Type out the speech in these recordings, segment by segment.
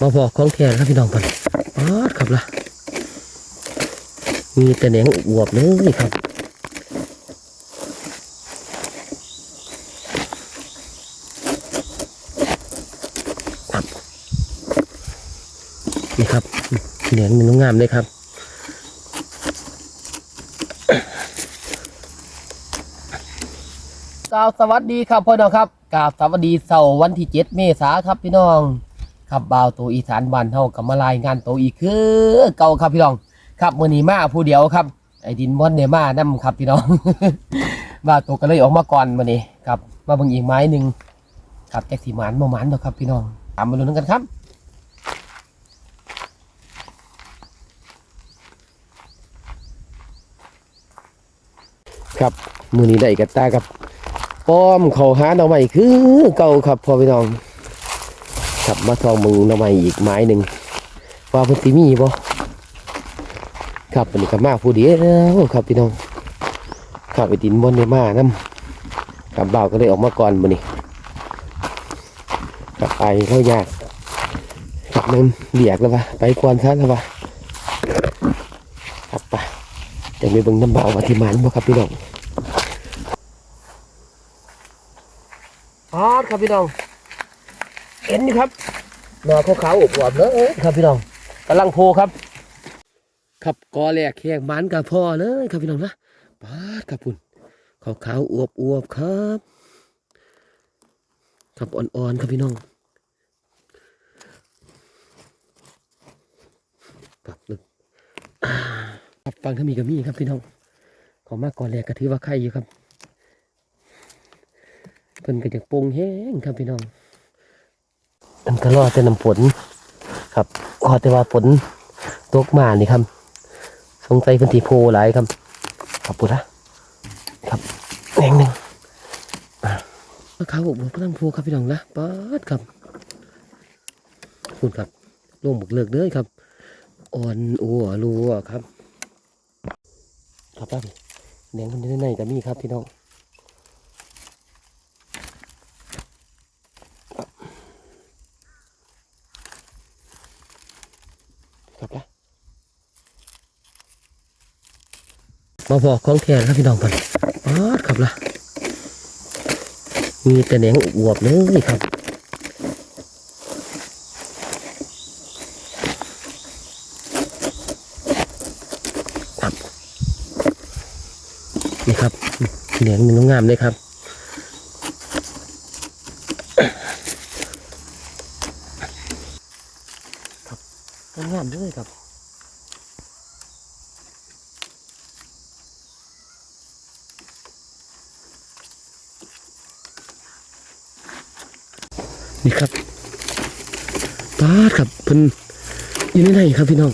มาบอกของแท้ครับพี่น้องกันอ๋อครับล่ะ มีแต่แหนงอวบเลยครับครับนี่ครับเหนียงมันงามเลยครับกราบสวัสดีครับพ่อน้องครับกราบสวัสดีเสาร์วันที่เจ็ดเมษาครับพี่น้อง ครับบ่าวตัวอีสานบ้านเฮากับมารายงานตัวอีกคือ เก่าครับพี่น้อง ครับมื้อนี้มาผู้เดียวครับไอ้ดินบ่อนเนี่ยมานํครับพี่น้องบ่าวตัวก็เลยออกมาก่อนมื้อนี้ครับมาเบิ่งอีกไม้หนึ่งครับแจ็คสิหมานบ่หมานดอกครับพี่น้องตามมาลุ้นกันครับครับมือนี้ได้กับตากับป้อมเขาหาหน่อไม้คือเก่าครับพ่อพี่น้อง ครับมาทองมึงหน่อไม้อีกไม้หนึ่งว่าพิ่นสิมีบ่ครับอันนี้ก็มาผู้เดียวครับพี่น้องครับไปดินบนในมานํครับบ่าวก็เลยออกมาก่อนมื้อนี้ครับไปเข้ายากครับนั่นเบียกแล้ววะไปก่อนซะแล้ววะครับไปจะไปเบิ่งน้ำบ่าวว่าที่มันบ่ครับพี่น้องอ๋อครับพี่น้อง เห็นนี่ครับหน่อขาวๆอบอวบๆเลยครับพี่น้องกำลังโพครับ ครับกอแหลกแขกมันกับพ่อเลยครับพี่น้องนะปาดครับคุณขาวๆอวบอวบๆครับ ครับอ่อนๆครับพี่น้องครับหนึ่งอ่าครับฟังถ้ามีกระมี่ครับพี่น้องขอมากกอแหลกกระถือว่าไข่อยู่ครับเพิ่นก็จะปรุงแห้งครับพี่น้อง มันก็รอแต่น้ำฝนครับรอแต่ว่าฝนตกมานี่ครับ สงสัยพื้นที่โพหลายครับขอบคุณนะครับแหงหนึ่งอะมะขาวอบพลังโพครับพี่น้องนะป๊าดครับคุณครับลงบุกเลิกเด้อครับอ่อนอัวรัวครับ ครับป้าพี่แหนงมันอยู่ในๆแต่มีครับพี่น้อง ครับละ มาบอกของแท้ครับพี่น้องกันอ๋อครับละมีแต่แหนงอวบเลยครับครับ นี่ครับเหนียงมันงามเลยครับครับงามด้วยครับ นี่ครับปาดครับเพิ่นอยู่ในไหนครับพี่น้อง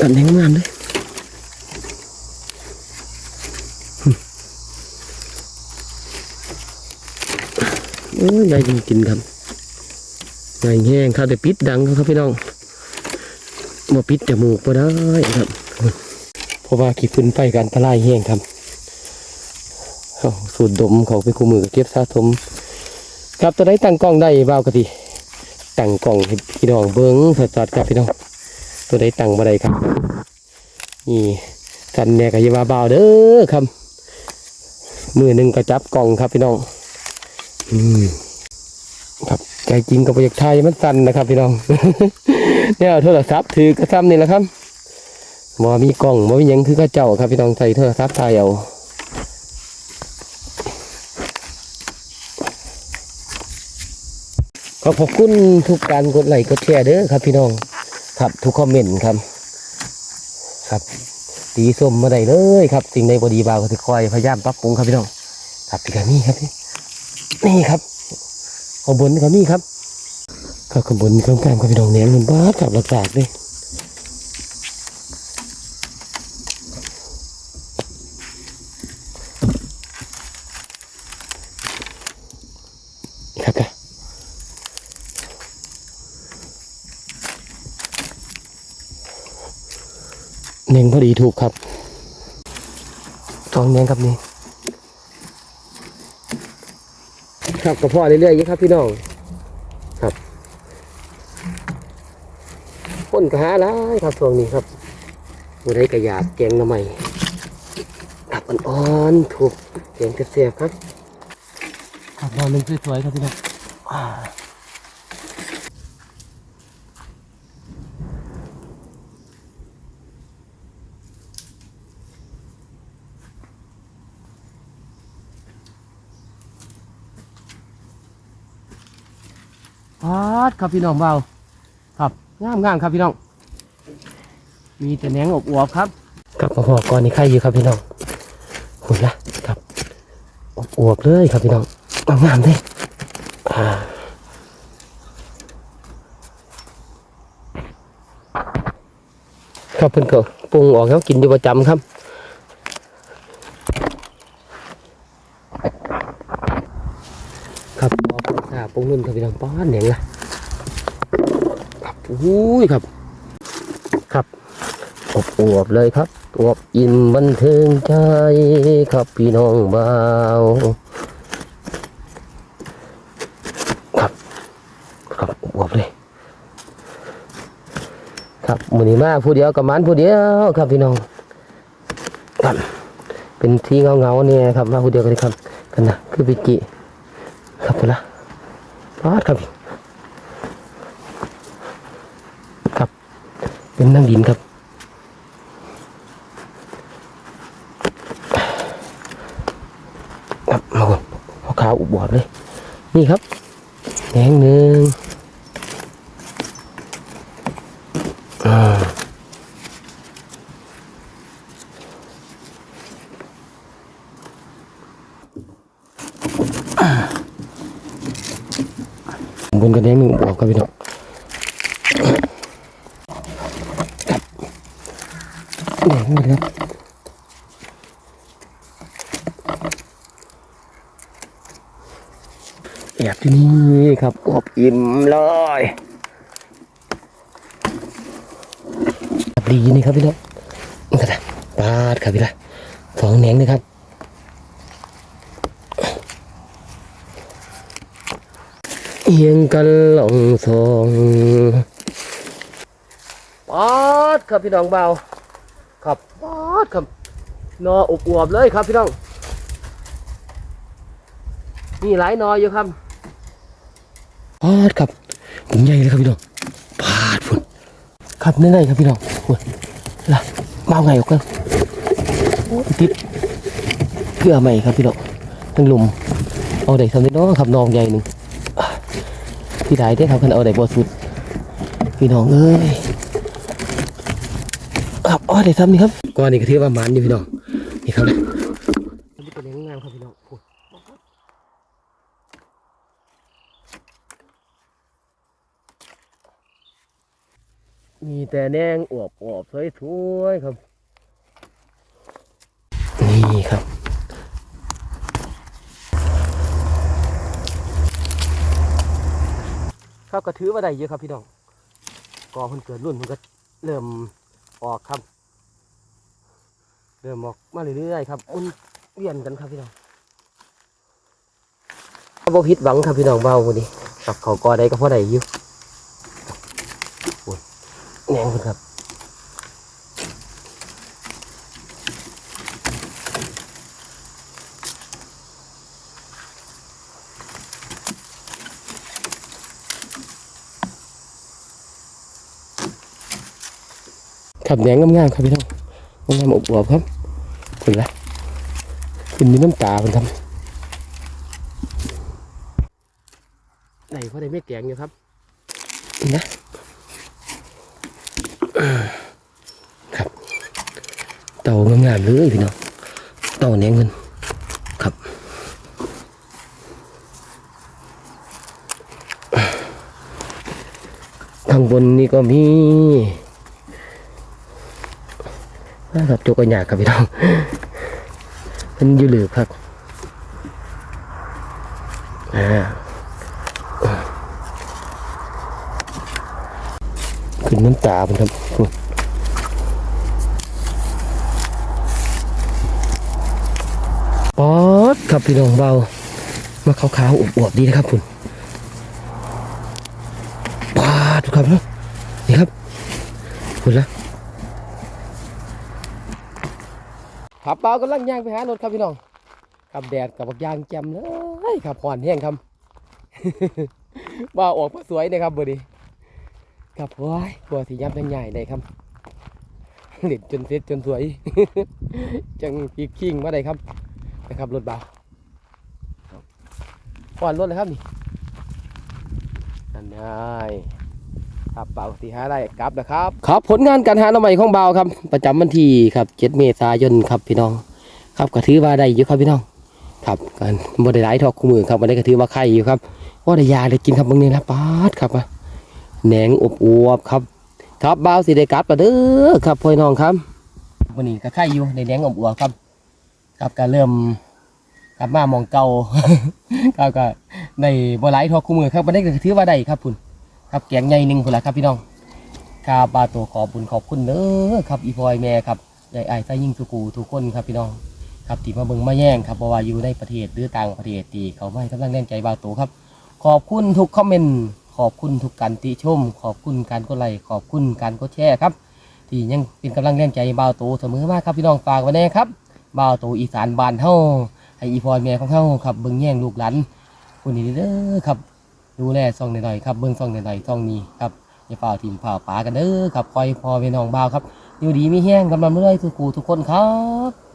ตัดแหงงามเลยโอ้ยใหญ่จริงๆครับใหญ่แห้งครับแต่ปิดดังครับพี่น้องมาปิดจมูกก็ได้ครับเพราะว่าขี้พื้นไฟกันตะไลายแห้งครับสูดดมเขาไปคู่มือเก็บสะสม ครับตัวได้ตั้งกล้องได้บ้ากะทีตั้งกล้องพี่น้องเบิ้งสดๆครับพี่น้องตัวได้ตั้งบ่ได้ครับ นี่สันเนี่ยก็ยาว่าเบาเด้อครับมือหนึ่งก็จับกล้องครับพี่น้องอืมครับใจจริงกับประยักไทยมันสันนะครับ พี่น้องเนี่ยโทรศัพท์ถือกระซ้ำนี่แหละครับมอมีกล้องมอมีหยังคือกระเจ้าครับพี่น้องใส่โทรศัพท์ถ่ายเอา ขอขอบคุณทุกการกดไลค์กดแชร์เด้อครับพี่น้องครับทุกคอมเมนต์ครับ ครับตีส้มมาได้เลยครับ สิ่งใดบดีบาวก็จะคอยพยายามปรับปรุงครับพี่น้องครับพี่กานี่ครับพี่นี่ครับขอบบนนี่ครับนี่ครับครับขางบนข้างกลางครับพี่น้องเนี้ยมันบ้ากับหลักๆเลยครับครับ เน่งพอดีถูกครับสองเน่งครับนี่ครับกระเพาะเรื่อยๆอย่างนี้ครับพี่น้องครับคนก็หาหลายครับช่วงนี้ครับผู้ใดก็อยากแกงหน่อไม้กับอ่อนๆถูกแกงเสียบครับครับนอนนึงสวยๆครับพี่น้อง พาดครับพี่น้องเบาครับงามงามๆครับพี่น้อง มีแต่แหนงอบอวบครับกับมาพอก่อนนี่ไข่อยู่ครับพี่น้องหุ่นนะครับอบอวบเลยครับพี่น้องงามงามๆเลยอ่าครับเพิ่นก็ปรุงออกแล้วกินอยู่ประจำครับ ครับปรุงซาปรุงนุ่น ป้อนแหนงละครับอุ้ยครับ ครับอบอวบเลยครับอวบอิ่มบันเทิงใจครับพี่น้องบ่าวครับครับอวบเลยครับมือนี้มาผู้เดียวกับมันผู้เดียวครับพี่น้องครับเป็นที่เงาเงาเนี่ยครับมาผู้เดียวกันเลยครับกันนะคือปิกิครับพุ่นละ พาดครับ ครับ เป็นนั่งดินครับครับมาก่อนพอขาวอุบบอดเลย นี่ครับแหนงหนึ่ง บนกระแดงหนึ่งบบอดครับพี่น้องครับแหนงหมดครับแอบที่นี่ครับอบอิ่มเลยดีนี่ครับพี่น้องนี่ก็ได้ปาดครับพี่ละสองแหนงนะครับ เอียงกันหลงทองปาดครับพี่น้องเบาครับปาดครับนออบอวบๆเลยครับพี่น้องมีหลายหนออยู่ครับปาดครับผมใหญ่เลยครับพี่น้องปาดฝุ่นครับนั่นๆครับพี่น้องฝุ่นล่ะมาเอาไงออกกันโอ้ยติดเกลือใหม่ครับพี่น้องทั้งหลุมเอาได้ทำได้เนาะครับน้องใหญ่หนึ่งอะ พี่ได้ได้อครับคันเอาได้บ่สุด พี่น้องเอ้ยครับอ๋อได้ทำนี่ครับก้อนนี้ก็ถือว่ามันอยู่พี่น้องนี่ครับนี่เป็นยังงามครับพี่น้องฝุ่นมีแต่แนงอวบอวบสวยสวยๆครับ นี่ครับ ครับ ก็ถือว่าได้เยอะครับพี่น้องกอคนเกิดรุ่นมันก็เริ่มออกครับ เริ่มออกมาเรื่อยๆครับมันเวียนกันครับพี่น้องบ่พิษหวังครับพี่น้องเบาวันนี้กับเขากอได้ก็พอได้อยู่แหนงคุณ ครับขับแหนงงามๆครับพี่น้องงามๆอบอวบๆครับคุณละคุณมีน้ำตาคุณทำไหนเพราะได้ไม่แกงอยู่ครับนี่นะ ครับ เต่างามๆเลยพี่น้องเต่าแหนงเงินครับข้างบนนี่ก็มี นะครับโจกกันยากครับพี่น้องมันอยู่หลืบครับอ่าขึ้นน้ำตาเป็นครับป๊อดครับพี่น้องเบามาขาวๆอวบๆดีนะครับคุณป๊าดครับนี่ครับคุณละขับ เปล่ากำลังย่างไปหารถครับพี่น้องขับแดดกับบักยางแจ่มเลยครับห่อนแห้งครับว่าออกมาสวยเลยครับเบอร์ดีครับโอ้ยกลัวสิยับยังใหญ่เลยครับเด็ดจนเสร็จจนสวย จังปีกคิงมาได้ครับนะครับรถเบาก่อนรถเลยครับนี่นั่นได้ ครับเบาที่หาได้กลับนะครับ ครับผลงานการหาหน่อไม้ของเบาครับ ประจำวันที่ครับ7เมษายนครับพี่น้อง ครับก็ถือว่าได้อยู่ครับพี่น้อง ครับกันบ่ได้ทอกคู่มือครับวันนี้ก็ถือว่าไข่อยู่ครับว่าได้ยาได้กินครับบางนี้นะปาดครับอะแหนงอบอวบครับ ครับเบ่าสิได้กลับมาเด้อครับพ่อน้องครับวันนี้ก็ไข่อยู่ในแหนงอบอวบครับครับก็เริ่มกลับมามองเก่าครับก็ในบ่หลายทอกคู่มือครับวันนี้ก็ถือว่าได้ครับพุ่น ครับแกงใหญ่หนึ่งพุ่นละครับพี่น้องครับาตัวขอบบุญขอบคุณเด้อครับอีพอยแม่ครับยายไอ้ใส่ยิ่งสุกูทุกคนครับพี่น้องครับที่มาเบิ่งมาแย่งครับเพราะว่าอยู่ในประเทศหรือต่างประเทศที่เขาไม่กำลังแรงใจบาวตูครับ ขอบคุณทุกคอมเมนต์ขอบคุณทุกการติชม ขอบคุณการกดไลค์ขอบคุณการกดแชร์ครับ ที่ยังเป็นกำลังแรงใจบาวตูเสมอมากครับพี่น้องฝากไว้แน่ครับบาวตูอีสานบานเฮาให้อีพรแม่ของเฮาครับเบิ่งแย่งลูกหลานคนนี้เด้อครับ ดูแลซองหน่อยๆครับเบิ่งซองหน่อยๆซองนี้ครับอย่าเฝ้าทีมเฝ้าป่ากันเด้อครับคอยพอเป็น้องบ่าวครับอยู่ดีไม่แห้งกำลังเรื่อยทุกคูทุกคนครับ